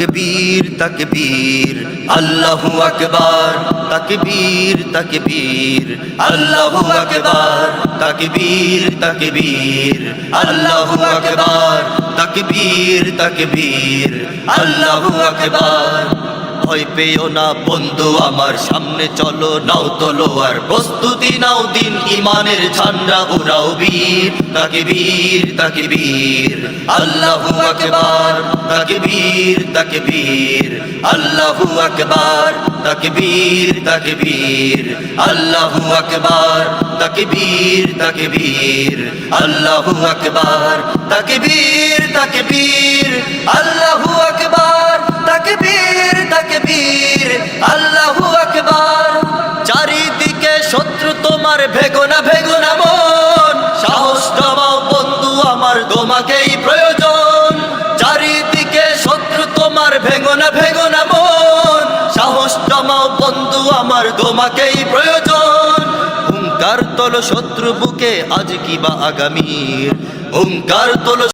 তকবীর তকবীর। আল্লাহু আকবার। তকবীর তকবীর। আল্লাহু আকবার। তকবীর তকবীর। আল্লাহু আকবার। তকবীর তকবীর। আল্লাহু আকবার। ভয় পেও না, বন্ধু আমার। সামনে চলো, নাও তোলো, আর প্রস্তুতি নাও দিন। ইমানের ঝান্ডা উড়াও বীর। তাকে বীর তাকে বীর। আল্লাহু আকবার, তাকে বীর তাকে বীর। আল্লাহু আকবার, তাকে বীর তাকে বীর। আল্লাহু আকবার, তাকে বীর তাকে বীর। আল্লাহু আকবার, তাকে বীর তাকে বীর। শত্রু না ভেগোনা ভেগোনা মন। সাহস জমাও বন্ধু, আমার তোমাকেই প্রয়োজন। চারিদিকে শত্রু, তোমার ভেগোনা ভেগোনা মন। সাহস জমাও বন্ধু, আমার তোমাকেই প্রয়োজন। হুঙ্কার তোলো শত্রু বুকে, আজ কিবা আগামীর হুঙ্কার তোলো